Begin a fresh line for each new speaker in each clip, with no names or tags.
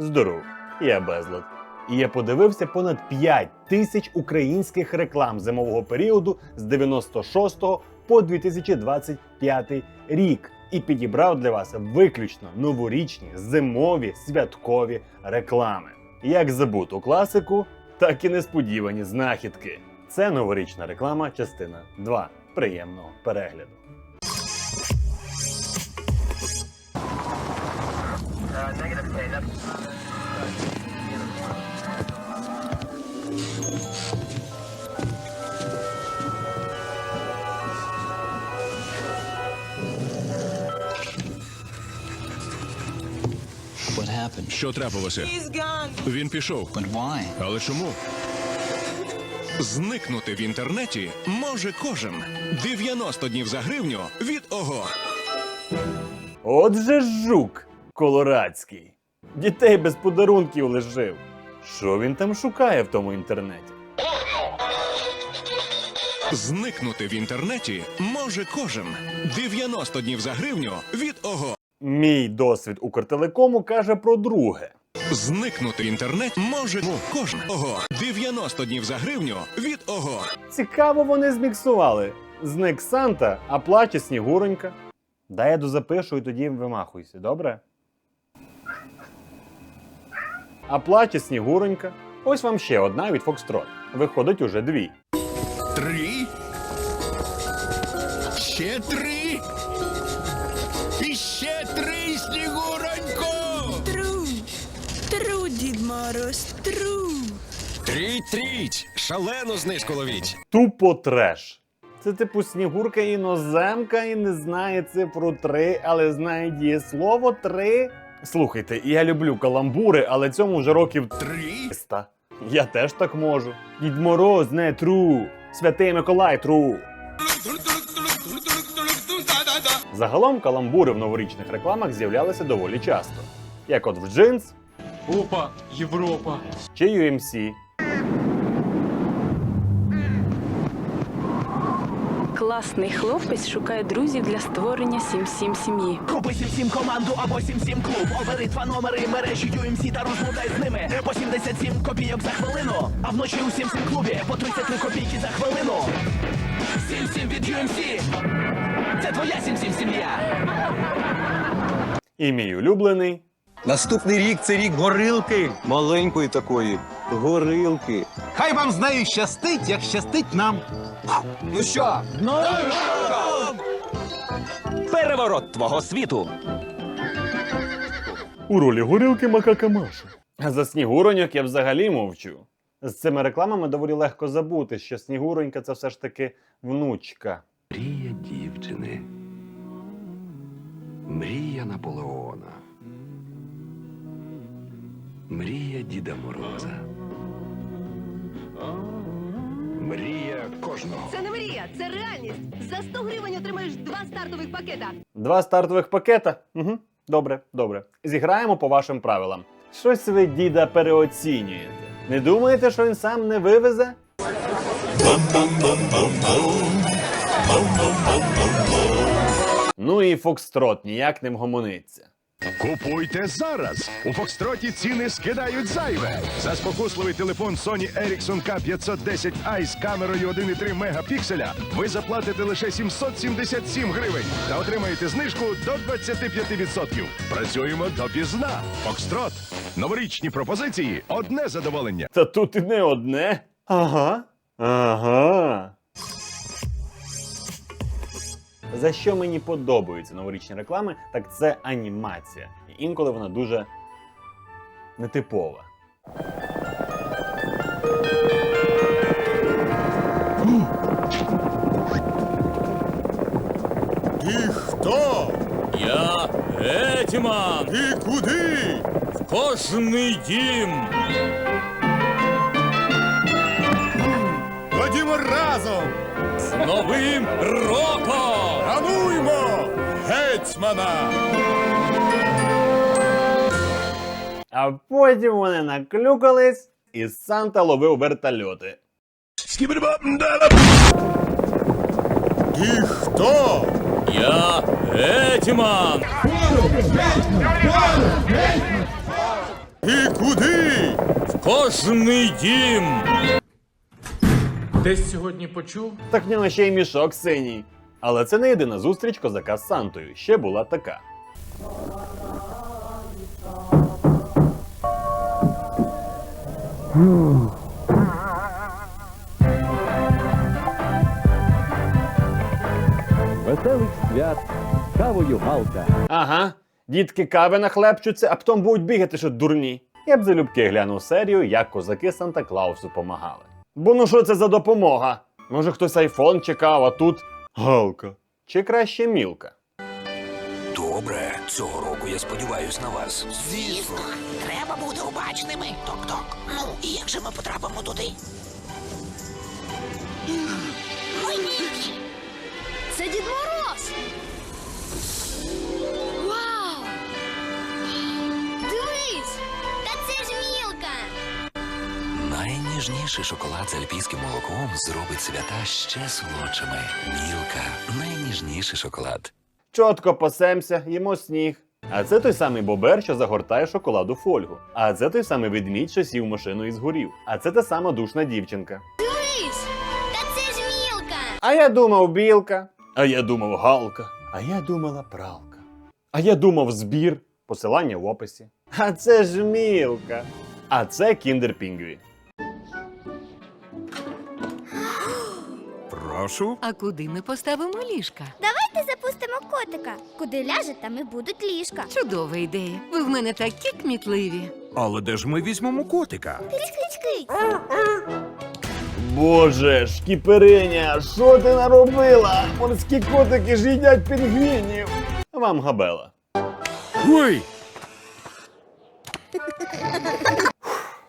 здоров, я безлад. І я подивився понад 5 тисяч українських реклам зимового періоду з 96 по 2025 рік. І підібрав для вас виключно новорічні зимові святкові реклами. Як забуту класику, так і несподівані знахідки. Це новорічна реклама, частина 2. Приємного перегляду.
Що трапилося? Він пішов. Але чому? Зникнути в інтернеті може кожен. 90 днів за гривню від ОГО.
Отже, жук колорадський. Дітей без подарунків лишив. Що він там шукає в тому інтернеті?
Зникнути в інтернеті може кожен. 90 днів за гривню від ОГО.
Мій досвід Укртелекому каже про друге.
Зникнути в інтернеті може кожен. ОГО. 90 днів за гривню від ОГО.
Цікаво вони зміксували. Зник Санта, а плаче Снігуронька. Дай я дозапишу і тоді вимахуйся, добре? А плаче Снігуронька. Ось вам ще одна від Фокстрот. Виходить уже дві.
Три. Ще три. І ще три, Снігуронько!
Тру. Тру, Дід Мороз, тру.
Тріть, тріть! Шалену знижку ловіть!
Тупо треш. Це типу снігурка іноземка і не знає цифру 3, але знає дієслово 3. Слухайте, я люблю каламбури, але цьому вже років
Три.
300. Я теж так можу. Дід Мороз не тру. Святий Миколай тру. Загалом каламбури в новорічних рекламах з'являлися доволі часто. Як от в джинс
Опа, Європа.
чи UMC.
Класний хлопець шукає друзів для створення сім-сім сім'ї.
Купи сім команду або сім сім клуб. Обери два номери мережі UMC та розмовляй з ними. По 77 копійок за хвилину. А вночі у сім сім клубі по 33 копійки за хвилину. Сім сім від UMC. Це твоя сім сім сім'я.
І мій улюблений
Наступний рік це рік горилки. Маленької такої. Горилки.
Хай вам з нею щастить, як щастить нам.
Ну що?
Переворот твого світу!
У ролі горілки Макака Маша. За снігуроньок я взагалі мовчу. З цими рекламами доволі легко забути, що снігуронька це все ж таки внучка.
Мрія дівчини. Мрія Наполеона. Мрія Діда Мороза. Мрія кожного.
Це не мрія, це реальність. За 100 гривень отримаєш два стартових пакета.
Два стартових пакета. Угу. Добре, добре. Зіграємо по вашим правилам. Щось ви діда переоцінюєте. Не думаєте, що він сам не вивезе? Ну і Фокстрот ніяк не вгомониться.
Купуйте зараз! У Фокстроті ціни скидають зайве. За спокусливий телефон Sony Ericsson K510i з камерою 1,3 мегапікселя ви заплатите лише 777 гривень та отримаєте знижку до 25%. Працюємо допізна. Фокстрот. Новорічні пропозиції одне задоволення.
Та тут і не одне. Ага. Ага. За що мені подобаються новорічні реклами, так це анімація. І інколи вона дуже нетипова.
Ти хто? Я Гетьман. Ти куди? В кожний дім. Ходімо разом. З новим роком! Гетьмана!
А потім вони наклюкались, і Санта ловив вертольоти.
Ти хто? Я Гетьман. І куди? В кожний дім.
Десь сьогодні почув.
Так в нього ще й мішок синій. Але це не єдина зустріч козака з Сантою. Ще була така.
Веселих свят. Кавою галка.
Ага, дітки кави нахлепчуться, а потім будуть бігати, що дурні. Я б залюбки глянув серію, як козаки Санта Клаусу помагали. Бо ну що це за допомога? Може хтось айфон чекав, а тут галка. Чи краще мілка?
Добре, цього року я сподіваюсь на вас.
Звісно, треба бути обачними. Ток-ток. Ну, і як же ми потрапимо туди? Ой, ні.
Це Дід Мороз!
Найніжніший шоколад з альпійським молоком зробить свята ще солодшими. Мілка найніжніший шоколад.
Чотко пасемся, їмо сніг. А це той самий бобер, що загортає шоколаду фольгу. А це той самий ведмідь, що сів машину і згорів. А це та сама душна дівчинка.
Дивись! Та це ж мілка!
А я думав білка. А я думав галка. А я думала пралка. А я думав збір. Посилання в описі. А це ж мілка. А це кіндер Пінгві.
Прошу.
А куди ми поставимо ліжка?
Давайте запустимо котика. Куди ляже, там і будуть ліжка.
Чудова ідея. Ви в мене такі кмітливі.
Але де ж ми візьмемо котика?
Киць-киць-киць.
Боже, шкіпериня, що ти наробила? Морські котики ж їдять пінгвінів. Вам габела.
Ой!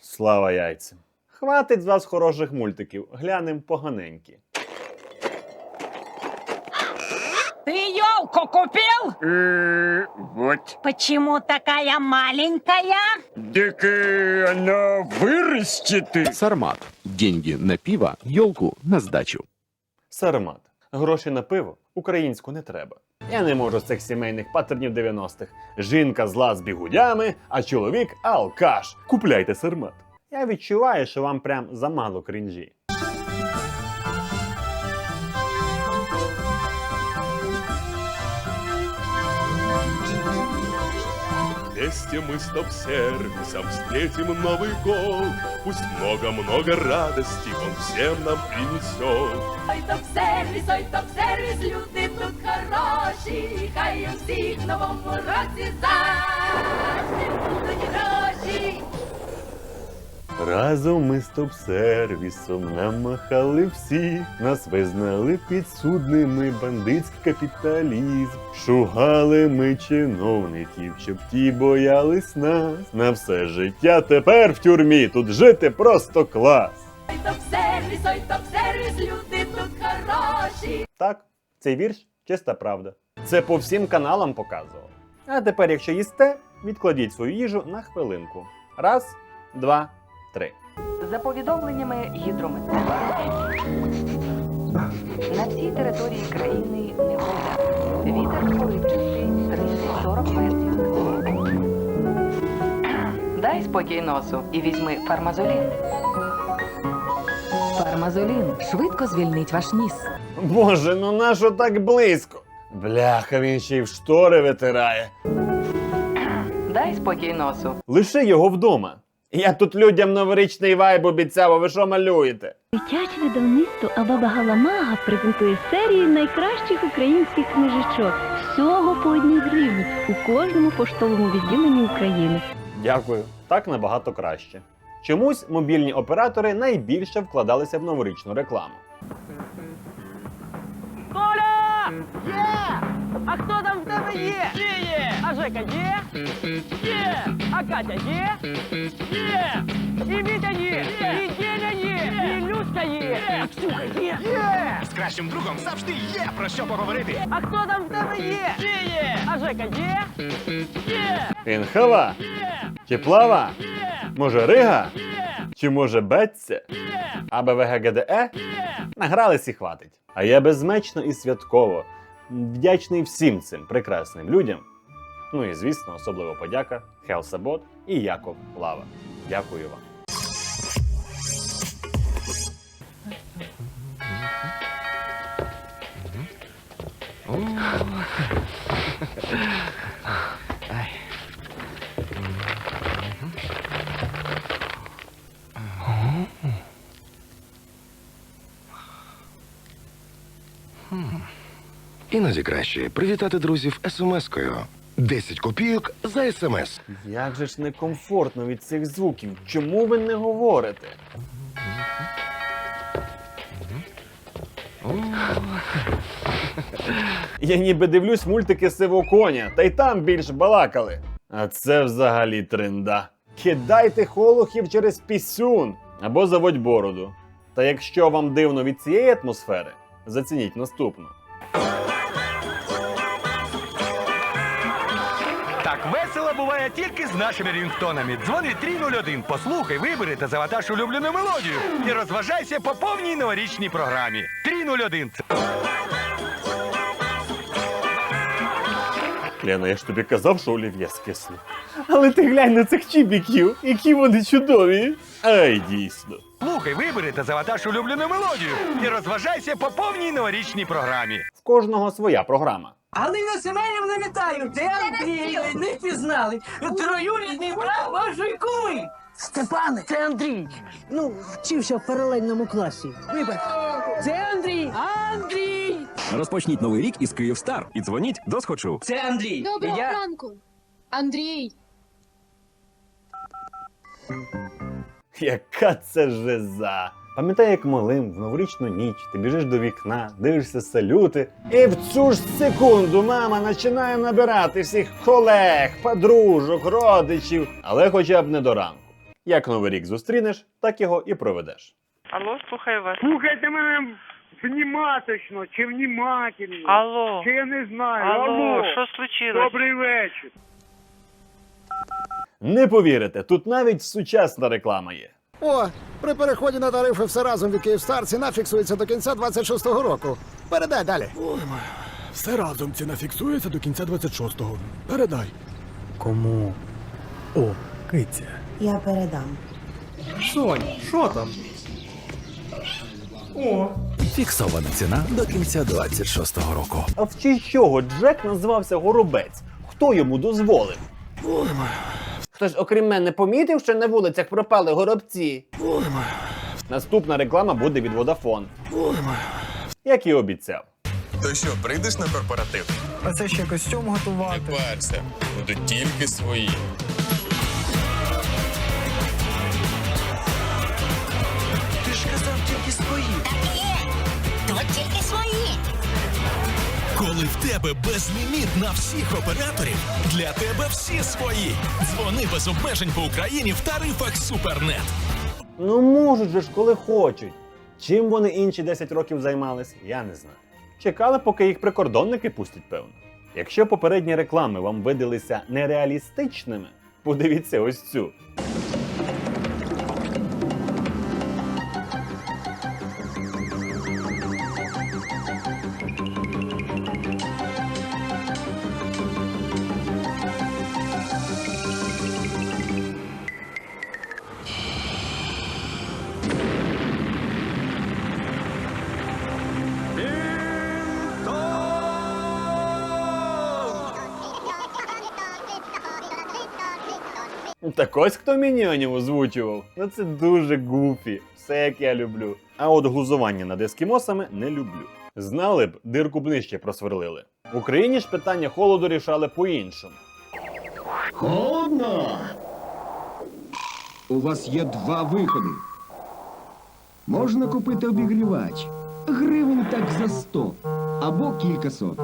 Слава яйцям. Хватить з вас хороших мультиків, глянем поганенькі.
Елку купил?
Вот.
Почему такая маленькая?
Дики она вырастет.
Сармат. Деньги на пиво, елку на сдачу.
Сармат. Гроші на пиво українську не треба. Я не можу з цих сімейних паттернів 90-х. Жінка зла з бігудями, а чоловік алкаш. Купляйте сармат. Я відчуваю, що вам прям замало крінжі.
Вместе мы с топ-сервисом встретим Новый год. Пусть много-много радости он всем нам принесет.
Ой, топ-сервіс, ой, топ-сервіс, люди тут хороші. Хай у всіх в новому році завжди будуть гроші.
Разом ми з топ-сервісом намахали всі, нас визнали підсудними бандитський капіталізм. Шугали ми чиновників, щоб ті боялись нас. На все життя тепер в тюрмі тут жити просто клас.
Ой, топ-сервіс, ой, топ-сервіс, люди тут хороші.
Так, цей вірш чиста правда. Це по всім каналам показував. А тепер, якщо їсте, відкладіть свою їжу на хвилинку. Раз, два, три.
За повідомленнями гідрометцентра, на всій території країни негода. Вітер поривчастий 30-40 метрів. Дай спокій носу і візьми фармазолін. Фармазолін швидко звільнить ваш ніс.
Боже, ну нащо так близько? Бляха, він ще й в штори витирає.
Дай спокій носу.
Лиши його вдома. Я тут людям новорічний вайб обіцяв, а ви що малюєте?
Дитяче видавництво Абаба Галамага презентує серію найкращих українських книжечок. Всього по одній гривні у кожному поштовому відділенні України.
Дякую, так набагато краще. Чомусь мобільні оператори найбільше вкладалися в новорічну рекламу.
Коля! Є! А хто там в тебе є? Є! А Жека є? Є! А Катя є? Є! І Вітя є! І Деня є! І Люська є! А Ксюха є! Є!
З кращим другом завжди є про що поговорити.
А хто там в тебе є? Є! А Жека є? Є!
Інхава? Чи плава? Може рига? Чи може беться? АБВГДЕ? Награлись і хватить. А я безмечно і святково вдячний всім цим прекрасним людям, Ну і звісно, особлива подяка Хелсебот і Яков Лава. Дякую вам.
Іноді краще привітати друзів смс-кою. 10 копійок за смс.
Як же ж некомфортно від цих звуків. Чому ви не говорите? Я ніби дивлюсь мультики сивого коня, та й там більш балакали. А це взагалі тренда. Кидайте холохів через пісюн або заводь бороду. Та якщо вам дивно від цієї атмосфери, зацініть наступну.
Так весело буває тільки з нашими рінгтонами. Дзвони 301, послухай, вибери та завантаж улюблену мелодію і розважайся по повній новорічній програмі. 301 – це
Лена, я ж тобі казав, що олів'є скисло. Але ти глянь на цих чібіків, які вони чудові. Ай, дійсно.
слухай, вибери та завантаж улюблену мелодію і розважайся по повній новорічній програмі.
В кожного своя програма.
Галина Семенівна, вітаю! Це Андрій! Не впізнали! Троюрідний брат вашої куми! Степане, це Андрій! Ну, вчився в паралельному класі. Вибач, це Андрій! Андрій!
Розпочніть новий рік із Київстар і дзвоніть до схочу.
Це Андрій!
Доброго
Я...
ранку. Андрій.
Яка це жиза! Пам'ятаю, як малим в новорічну ніч ти біжиш до вікна, дивишся салюти, і в цю ж секунду мама починає набирати всіх колег, подружок, родичів, але хоча б не до ранку. Як новий рік зустрінеш, так його і проведеш.
Алло, слухаю вас.
Слухайте мене вніматочно чи внімательно.
Алло.
Чи я не знаю.
Алло, що случилось?
Добрий вечір.
Не повірите, тут навіть сучасна реклама є.
О, при переході на тарифи все разом від Київстар ціна фіксується до кінця 26-го року. Передай далі.
Все разом ціна фіксується до кінця 26-го. Передай. Кому? О, киця.
Я передам.
Сонь, що там? О.
Фіксована ціна до кінця 26-го року.
А в честь чого Джек назвався Горобець? Хто йому дозволив? Хтось, окрім мене, помітив, що на вулицях пропали горобці. Наступна реклама буде від Vodafone. Як і обіцяв.
То що, прийдеш на корпоратив?
А це ще костюм готувати.
Не парся, будуть тільки свої.
Тебе безліміт на всіх операторів, для тебе всі свої. Дзвони без обмежень по Україні в тарифах Супернет.
Ну можуть же ж, коли хочуть. Чим вони інші 10 років займались, я не знаю. Чекали, поки їх прикордонники пустять, певно. Якщо попередні реклами вам видалися нереалістичними, подивіться ось цю. Так ось хто міньйонів озвучував. Ну це дуже гуфі, все як я люблю. А от глузування над ескімосами не люблю. Знали б, дирку б нижче просверлили. В Україні ж питання холоду рішали по-іншому.
Холодно! У вас є два виходи. Можна купити обігрівач. Гривень так за 100 або кількасот.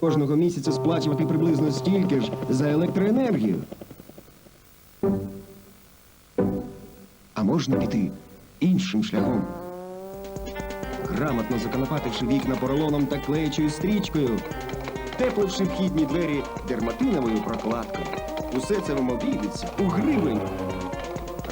Кожного місяця сплачувати приблизно стільки ж за електроенергію. А можна піти іншим шляхом. Грамотно законопативши вікна поролоном та клеючою стрічкою, тепливши вхідні двері дерматиновою прокладкою. Усе це вам обійдеться у гривень.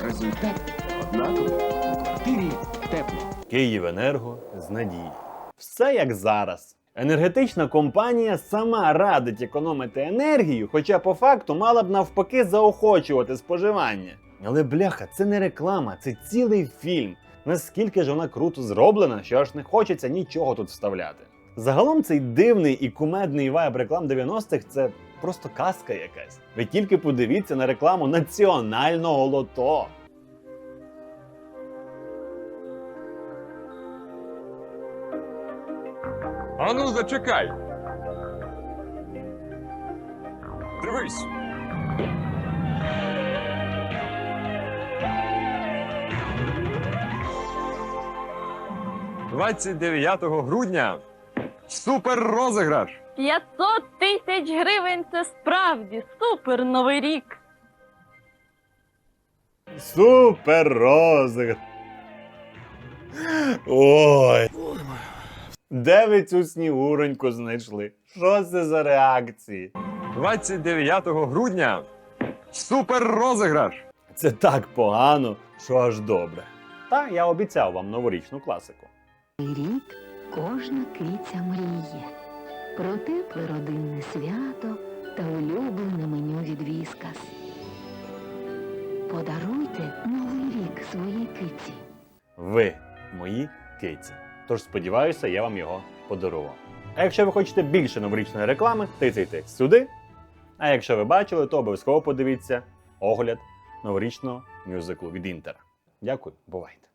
Результат однаковий. У квартирі тепло.
Київенерго з надії. Все як зараз. Енергетична компанія сама радить економити енергію, хоча по факту мала б навпаки заохочувати споживання. Але бляха, це не реклама, це цілий фільм. Наскільки ж вона круто зроблена, що аж не хочеться нічого тут вставляти. Загалом цей дивний і кумедний вайб реклам 90-х це просто казка якась. Ви тільки подивіться на рекламу національного лото.
Ану, зачекай. Дивись. «29 грудня супер розіграш.
500 тисяч гривень це справді супер новий рік.
Супер розіграш. Ой. Де ви цю снігуроньку знайшли? Що це за реакції?
29 грудня супер розіграш.
Це так погано, що аж добре. Та я обіцяв вам новорічну класику.
Рік кожна киця мріє про тепле родинне свято та улюблене меню від Віскас. Подаруйте новий рік своїй киці.
Ви мої киці. Тож сподіваюся, я вам його подарував. А якщо ви хочете більше новорічної реклами, тицяйте сюди. А якщо ви бачили, то обов'язково подивіться огляд новорічного мюзиклу від Інтера. Дякую, бувайте.